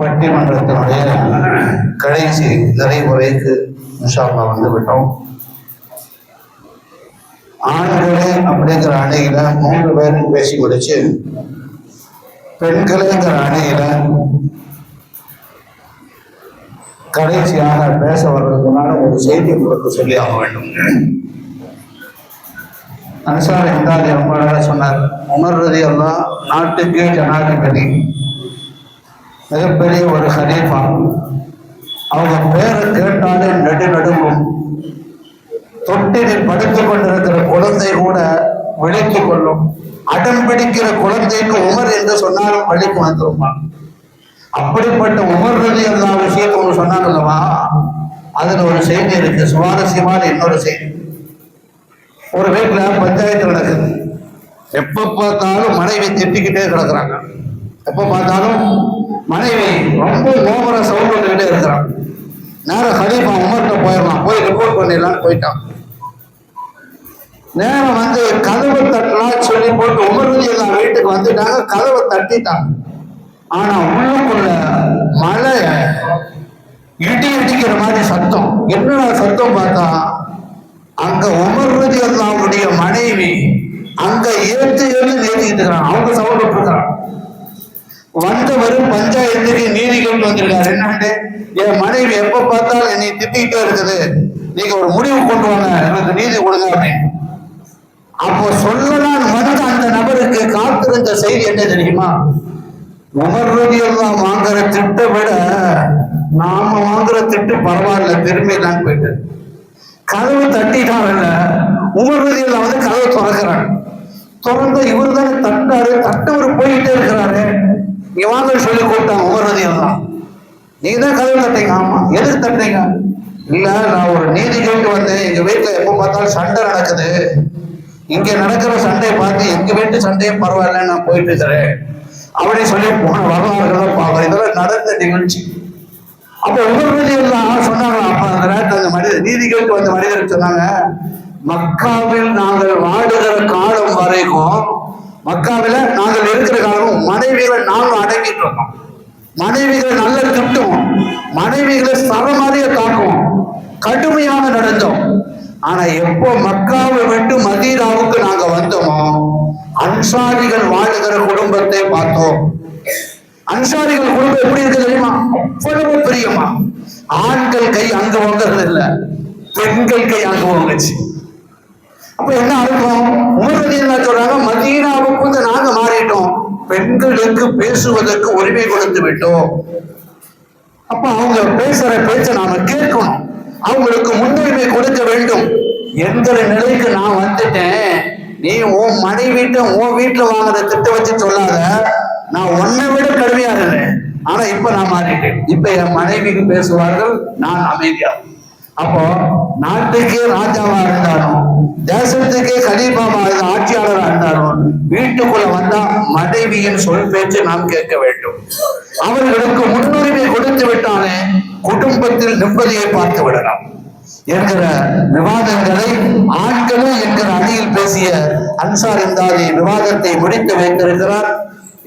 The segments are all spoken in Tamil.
பட்டிமன்றத்தினுடைய கடைசி நிறைவுரைக்கு இன்ஷால்லா வந்து விட்டோம் ஆண்களே அப்படிங்கிற அணையில மூன்று பேரும் பேசி முடிச்சு பெண்களேங்கிற அணையில கடைசியாக பேச வர்றதுனால ஒரு செய்தி உங்களுக்கு சொல்லி ஆக வேண்டும். அன்சார் என்றால் ரொம்ப அழகாக சொன்னார் உணர்றது எல்லாம் நாட்டுக்கே ஜனாதிபதி. மிகப்பெரிய ஒரு ஹரீஃபா அவங்க பேரை கேட்டாலே நெடு நடுங்கும். தொட்டிலில் படுத்துக் கொண்டிருக்கிற குழந்தை கூட விழித்துக் கொள்ளும். அடம் பிடிக்கிற குழந்தைக்கு உமர் என்று சொன்னாலும் வழிக்கு வந்துருமா? அப்படிப்பட்ட உமர் ரவி எல்லா விஷயத்தை ஒன்று சொன்னாங்கல்லவா அதுல ஒரு செய்தி இருக்கு. சுவாரஸ்யமான இன்னொரு செய்தி. ஒரு வீட்டுல பஞ்சாயத்து நடக்குது. எப்ப பார்த்தாலும் மனைவி திட்டிக்கிட்டே கிடக்குறாங்க. எப்ப பார்த்தாலும் மனைவி ரொம்ப கோபுர சவுண்ட் வந்துகிட்டே இருக்கிறான். நேரம் ஹலீஃபா உமர்கிட்ட போயிடலாம் போய் ரிப்போர்ட் பண்ணிடலாம்னு போயிட்டான். நேரம் வந்து கதவை தட்டலாம் சொல்லி போட்டு உமர்வதி எல்லாம் வீட்டுக்கு வந்துட்டாங்க. கதவை தட்டிட்டான் ஆனா உள்ளுக்குள்ள மழை இடி இடிக்கிற மாதிரி சத்தம். என்னடா சத்தம் பார்த்தா அங்க உமர்வதி அல்லாவுடைய மனைவி அங்க ஏத்து ஏத்து நேரிட்டு இருக்கிறான். அவங்க வந்தவர் பஞ்சாயத்துக்கு நீதி கொண்டு வந்திருக்காரு. என்னன்னு என் மனைவி எப்ப பார்த்தாலும் என்னை திட்டிக்கிட்டே இருக்குது. நீங்க ஒரு முடிவு கொண்டு வாங்க. எனக்கு நீதி கொடுங்க அப்படின்னு. அப்போ சொல்லலாம் வந்த அந்த நபருக்கு காத்திருந்த செய்தி என்ன தெரியுமா? உமர்வதியெல்லாம் வாங்குற திட்ட விட நாம வாங்குற திட்டு பரவாயில்ல. திரும்பி தான் போயிட்டு. கதவு தட்டிட்டாங்கல்ல உமர்வதியெல்லாம் வந்து கதவை திறக்கிறாங்க திறந்த இவர் தானே தட்டாரு தட்டவர் போயிட்டே இருக்கிறாரு. நீ வாங்க சொல்லி கூப்பிட்டாங்க உமர்றது எல்லாம் நீ தான் கதவு தட்டீங்க ஆமா. எதுக்கு தட்டீங்க இல்ல நான் ஒரு நீதி கேட்டு வந்தேன். எங்க வீட்டுல எப்ப பார்த்தாலும் சண்டை நடக்குது. இங்க நடக்கிற சண்டையை பார்த்து எங்க வீட்டு சண்டையும் பரவாயில்ல நான் போயிட்டு இருக்கிறேன். அப்படி சொல்லி போன வரலாறுகளை பார்க்கலாம் இதெல்லாம் நடந்த நிகழ்ச்சி. அப்ப உபர்வதி எல்லாம் சொன்னாங்க அப்ப அந்த நேரத்தில் அந்த மனிதர் நீதி கேட்டு வந்த மனிதர் சொன்னாங்க மக்காவில் நாங்கள் வாடுகிற காலம் வரைக்கும் மக்காவில நாங்கள் இருக்கிற காலமும் மனைவிகளை நாங்கள் அடங்கிட்டு இருக்கோம். மனைவிகளை நல்ல திட்டுவோம். மனைவிகளை சரமாரியா தாக்குவோம். கடுமையாக நடந்தோம். ஆனா எப்போ மக்காவை விட்டு மதீனாவுக்கு நாங்க வந்தோமோ அன்சாரிகள் வாழுகிற குடும்பத்தை பார்த்தோம். அன்சாரிகள் குடும்பம் எப்படி இருக்கு தெரியுமா? அவ்வளவு பிரியமா. ஆண்கள் கை அங்க வாங்கறது இல்ல பெண்கள் கை அங்க வாங்குச்சு. அப்ப என்ன அர்த்தம்? உமர் பெண்களுக்கு பேசுவதற்கு உரிமை கொடுத்து விட்டோம். அப்ப அவங்க பேசுற பேச்ச நாம கேட்கணும். அவங்களுக்கு முன்னுரிமை கொடுக்க வேண்டும். என்கிற நிலைக்கு நான் வந்துட்டேன். நீ உன் மனைவிட்ட உன் வீட்டுல வாங்குற திட்டம் வச்சு சொல்லாத. நான் உன்னை விட கடுமையா இருந்தேன் ஆனா இப்ப நான் மாறிட்டேன். இப்ப என் மனைவிக்கு பேசுவார்கள் நான் அமைதியா. அப்போ நாட்டுக்கே ராஜாவா இருந்தாலும் தேசத்துக்கே கலீபாவா ஆட்சியாளரா இருந்தாலும் வீட்டுக்குள்ள வந்தா மனைவியின் சொல் பேச்சு நாம் கேட்க வேண்டும். அவர்களுக்கு முன்னுரிமை கொடுத்து விட்டாலே குடும்பத்தில் நிம்மதியை பார்த்து விடலாம். என்கிற விவாதங்களை ஆண்களும் என்கிற அணியில் பேசிய அன்சார் இந்தாதி விவாதத்தை முடித்து வைத்திருக்கிறார்.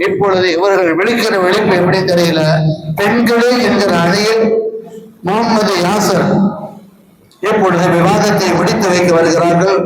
இப்பொழுது இவர்கள் விழிக்கிற விழிப்பு எப்படி தெரியல? பெண்களே என்கிற அணியில் முகமது யாசர் இப்பொழுது விவாதத்தை முடித்து வைக்க வருகிறார்கள்.